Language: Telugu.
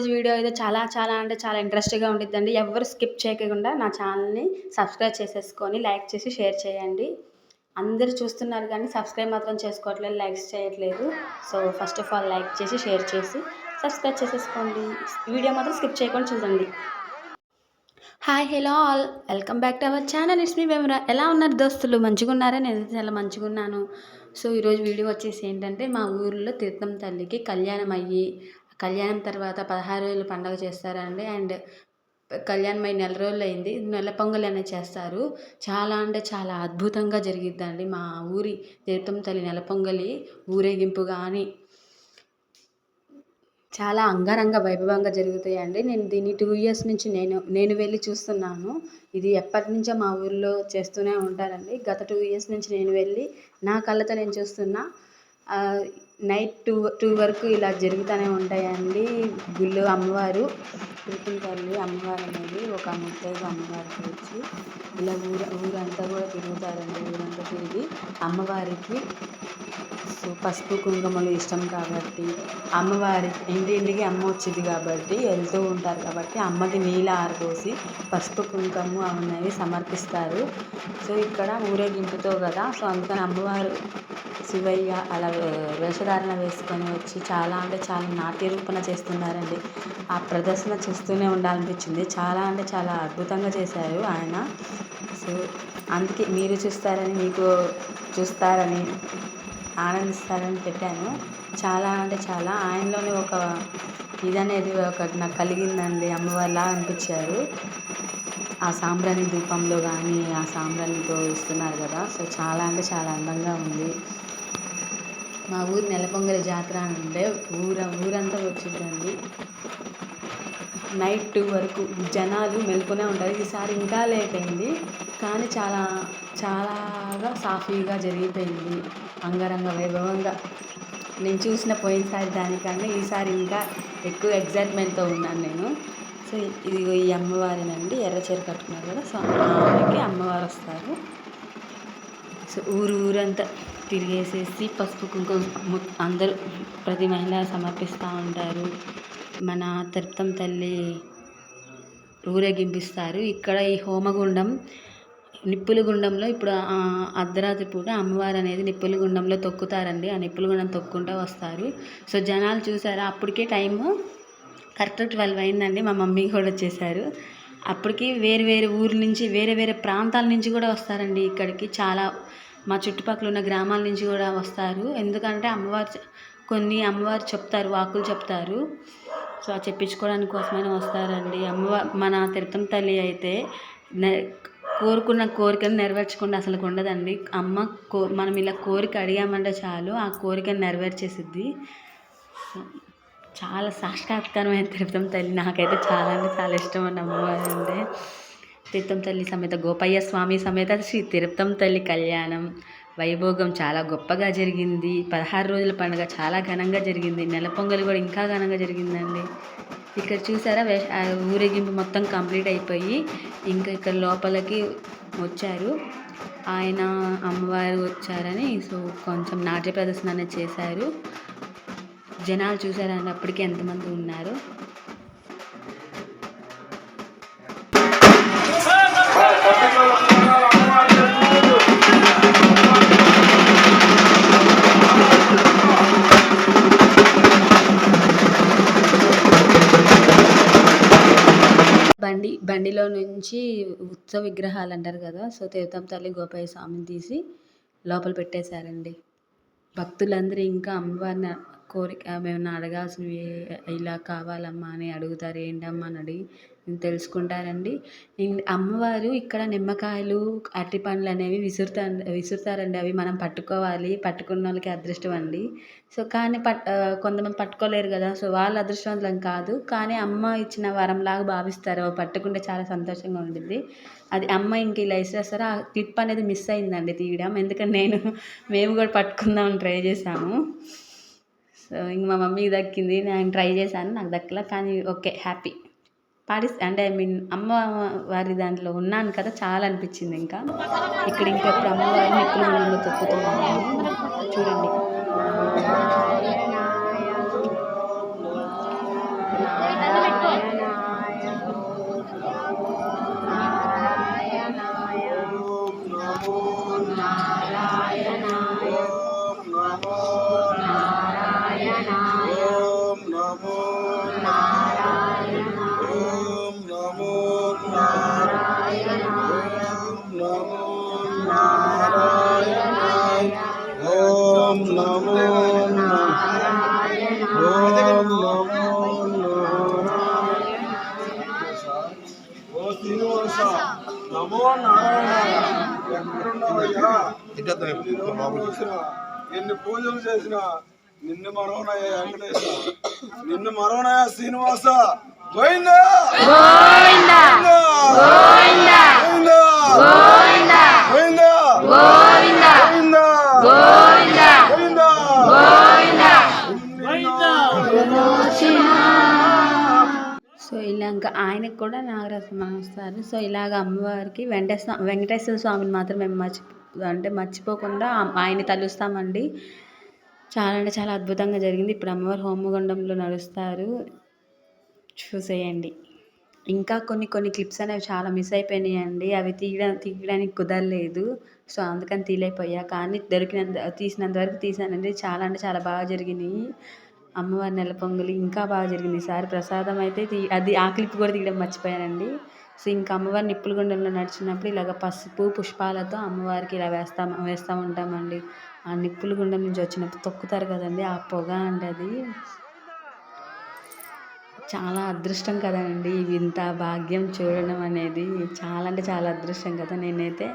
ఈరోజు వీడియో అయితే చాలా చాలా అంటే చాలా ఇంట్రెస్ట్గా ఉండిద్దండి. ఎవరు స్కిప్ చేయకుండా నా ఛానల్ని సబ్స్క్రైబ్ చేసేసుకొని లైక్ చేసి షేర్ చేయండి. అందరూ చూస్తున్నారు కానీ సబ్స్క్రైబ్ మాత్రం చేసుకోవట్లేదు లైక్స్ చేయట్లేదు. So first of all like చేసి షేర్ చేసి సబ్స్క్రైబ్ చేసేసుకోండి. వీడియో మాత్రం స్కిప్ చేయకుండా చూడండి. Hi hello all. Welcome back to our channel. It's me మెమరా ఎలా ఉన్నారు దోస్తులు? మంచిగా ఉన్నారా? నేను చాలా మంచిగా ఉన్నాను. సో ఈరోజు వీడియో వచ్చేసి ఏంటంటే మా ఊర్లో తీర్థం తల్లికి కళ్యాణం అయ్యి కళ్యాణం తర్వాత పదహారు రోజులు పండగ చేస్తారండి. అండ్ కళ్యాణం అయి నెల రోజులు అయింది నెల పొంగల్ అనేది చేస్తారు. చాలా అంటే చాలా అద్భుతంగా జరిగిద్దండి మా ఊరి తీర్థం తల్లి నెల పొంగలి ఊరేగింపు కానీ చాలా అంగరంగ వైభవంగా జరుగుతాయండి. నేను దీన్ని టూ ఇయర్స్ నుంచి నేను నేను వెళ్ళి చూస్తున్నాను. ఇది ఎప్పటి నుంచో మా ఊర్లో చేస్తూనే ఉంటారండి. గత టూ ఇయర్స్ నుంచి నేను వెళ్ళి నా కళ్ళతో నేను చూస్తున్నా. నైట్ టూ టూ వరకు ఇలా జరుగుతూనే ఉంటాయండి. గుళ్ళు అమ్మవారు తల్లి అమ్మవారు అనేది ఒక ముత్తైదు అమ్మవారికి వచ్చి ఇలా ఊరు ఊరంతా కూడా తిరుగుతారండి. ఊరంతా తిరిగి అమ్మవారికి సో పసుపు కుంకుమలు ఇష్టం కాబట్టి అమ్మవారి ఇంటి ఇంటికి అమ్మ వచ్చింది కాబట్టి వెళ్తూ ఉంటారు కాబట్టి అమ్మకి నీళ్ళు ఆరబోసి పసుపు కుంకుమ అనేవి సమర్పిస్తారు. సో ఇక్కడ ఊరేగింపుతో కదా సో అందుకని అమ్మవారు శివయ్య అలా వేషధారణ వేసుకొని వచ్చి చాలా అంటే చాలా నాట్య రూపణ చేస్తున్నారండి. ఆ ప్రదర్శన చూస్తూనే ఉండాలనిపించింది. చాలా అంటే చాలా అద్భుతంగా చేశారు ఆయన. సో అందుకే మీరు చూస్తారని మీకు చూస్తారని ఆనందిస్తారని పెట్టాను చాలా అంటే చాలా. ఆయనలోనే ఒక ఇది అనేది ఒకటి నాకు కలిగిందండి. అమ్మవారిలా అనిపించారు. ఆ సాంబ్రాణి దీపంలో కానీ ఆ సాంబ్రాణితో ఇస్తున్నారు కదా. సో చాలా అంటే చాలా అందంగా ఉంది. మా ఊరు నెలపొంగలి జాతర అంటే ఊర ఊరంతా వచ్చిందండి. నైట్ టూ వరకు జనాలు మెలుకునే ఉంటారు. ఈసారి ఇంకా లేట్ అయింది. కానీ చాలా చాలాగా సాఫీగా జరిగిపోయింది. అంగరంగ వైభవంగా. నేను చూసిన పోయినసారి దానికన్నా ఈసారి ఇంకా ఎక్కువ ఎగ్జైట్మెంట్తో ఉన్నాను నేను. సో ఇది ఈ అమ్మవారినండి. ఎర్రచీర కట్టుకున్నారు కదా. సో ఆమెకి అమ్మవారు వస్తారు. సో ఊరు ఊరంతా తిరిగేసేసి పసుపు కుంకుమ అందరూ ప్రతి మహిళ సమర్పిస్తూ ఉంటారు. మన తిరుపతం తల్లి ఊరేగింపిస్తారు. ఇక్కడ ఈ హోమగుండం నిప్పుల గుండంలో ఇప్పుడు అర్ధరాత్రి పూట అమ్మవారు అనేది నిప్పుల గుండంలో తొక్కుతారండి. ఆ నిప్పుల గుండం తొక్కుంటూ వస్తారు. సో జనాలు చూసారా? అప్పటికే టైము కరెక్ట్ ట్వెల్వ్ అయిందండి. మా మమ్మీ కూడా వచ్చేసారు. అప్పటికి వేరు వేరు ఊరు నుంచి వేరే వేరే ప్రాంతాల నుంచి కూడా వస్తారండి ఇక్కడికి. చాలా మా చుట్టుపక్కల ఉన్న గ్రామాల నుంచి కూడా వస్తారు. ఎందుకంటే అమ్మవారు కొన్ని అమ్మవారు చెప్తారు వాకులు చెప్తారు. సో చెప్పించుకోవడానికి కోసమైనా వస్తారండి. అమ్మ మన తిరుపతి తల్లి అయితే కోరుకున్న కోరికను నెరవేర్చకుండా అసలు ఉండదండి. అమ్మ కో మనం ఇలా కోరిక అడిగామంటే చాలు ఆ కోరికను నెరవేర్చేసిద్ది. చాలా సాక్షాత్కారమైన తిరుపతి తల్లి. నాకైతే చాలా అంటే చాలా ఇష్టం అండి అమ్మవారు అంటే. తీర్థం తల్లి సమేత గోపయ్య స్వామి సమేత శ్రీ తిరుపతం తల్లి కళ్యాణం. వైభోగం చాలా గొప్పగా జరిగింది. పదహారు రోజుల పండుగ చాలా ఘనంగా జరిగింది. నెల పొంగలి కూడా ఇంకా ఘనంగా జరిగిందండి. ఇక్కడ చూసారా? ఊరేగింపు మొత్తం కంప్లీట్ అయిపోయి ఇంకా ఇక్కడ లోపలికి వచ్చారు. ఆయన అమ్మవారు వచ్చారని సో కొంచెం నాట్య ప్రదర్శన అనేది చేశారు. జనాలు చూసారని అప్పటికి ఎంతమంది ఉన్నారు. బండిలో నుంచి ఉత్సవ విగ్రహాలు అంటారు కదా సో తీర్థం తల్లి గోపాయ స్వామిని తీసి లోపల పెట్టేశారండి. భక్తులందరూ ఇంకా అమ్మవారిని కోరిక మేము అడగాల్సినవి ఇలా కావాలమ్మా అని అడుగుతారు ఏంటమ్మా అని అడిగి తెలుసుకుంటారండి. అమ్మవారు ఇక్కడ నిమ్మకాయలు అరటిపండ్లు అనేవి విసురుతా విసురుతారండి. అవి మనం పట్టుకోవాలి. పట్టుకున్న వాళ్ళకి అదృష్టం అండి. సో కానీ పట్ కొంతమంది పట్టుకోలేరు కదా. సో వాళ్ళ అదృష్టవంతులం కాదు. కానీ అమ్మ ఇచ్చిన వరంలాగా భావిస్తారు. పట్టుకుంటే చాలా సంతోషంగా ఉండిద్ది. అది అమ్మ ఇంక ఇలా ఇస్తారు ఆ క్లిప్ అనేది మిస్ అయిందండి తీయడం. ఎందుకంటే నేను మేము కూడా పట్టుకుందామని ట్రై చేశాము. సో ఇంక మా మమ్మీకి దక్కింది. నేను ట్రై చేశాను. నాకు దక్కలా. కానీ ఓకే. హ్యాపీ. పాటిస్ అంటే ఐ మీన్ అమ్మ వారి దాంట్లో ఉన్నాను కదా చాలా అనిపించింది ఇంకా. ఇక్కడ ఇంకెప్పుడు అమ్మవారిని ఎక్కువ ముందు తొక్కుతున్నాను చూడండి. నమో నమో ఓ శ్రీనివాస నమో నారాయణ ఎన్ని పూజలు చేసినా నిన్ను మరోనయ్యా వెంకటేశ నిన్ను మరోనయ్యా శ్రీనివాస గోవిందా. ఇంకా ఆయనకు కూడా నాగరత్నం వస్తారు సో ఇలాగ అమ్మవారికి వెంకటేశ్వర వెంకటేశ్వర స్వామిని మాత్రం మేము మర్చి అంటే మర్చిపోకుండా ఆయన ఆయన్ని తలుస్తామండి. చాలా అంటే చాలా అద్భుతంగా జరిగింది. ఇప్పుడు అమ్మవారు హోమగుండంలో నడుస్తారు. చూసేయండి. ఇంకా కొన్ని కొన్ని క్లిప్స్ అనేవి చాలా మిస్ అయిపోయినాయండి. అవి తీయడం తీయడానికి కుదరలేదు. సో అందుకని తీలేకపోయా కానీ దొరికినంత తీసినంత వరకు తీసానండి. చాలా అంటే చాలా బాగా జరిగినాయి. అమ్మవారి నెల పొంగలి ఇంకా బాగా జరిగింది. ఈసారి ప్రసాదం అయితే తీ అది ఆ క్లిప్ కూడా తీయడం మర్చిపోయానండి. సో ఇంకా అమ్మవారి నిప్పుల గుండంలో నడిచినప్పుడు ఇలాగ పసుపు పుష్పాలతో అమ్మవారికి ఇలా వేస్తాం వేస్తూ ఉంటామండి. ఆ నిప్పుల గుండం నుంచి వచ్చినప్పుడు తొక్కుతారు కదండి ఆ పొగ అండి అది. చాలా అదృష్టం కదండి ఇంత భాగ్యం చూడడం అనేది. చాలా అంటే చాలా అదృష్టం కదా నేనైతే.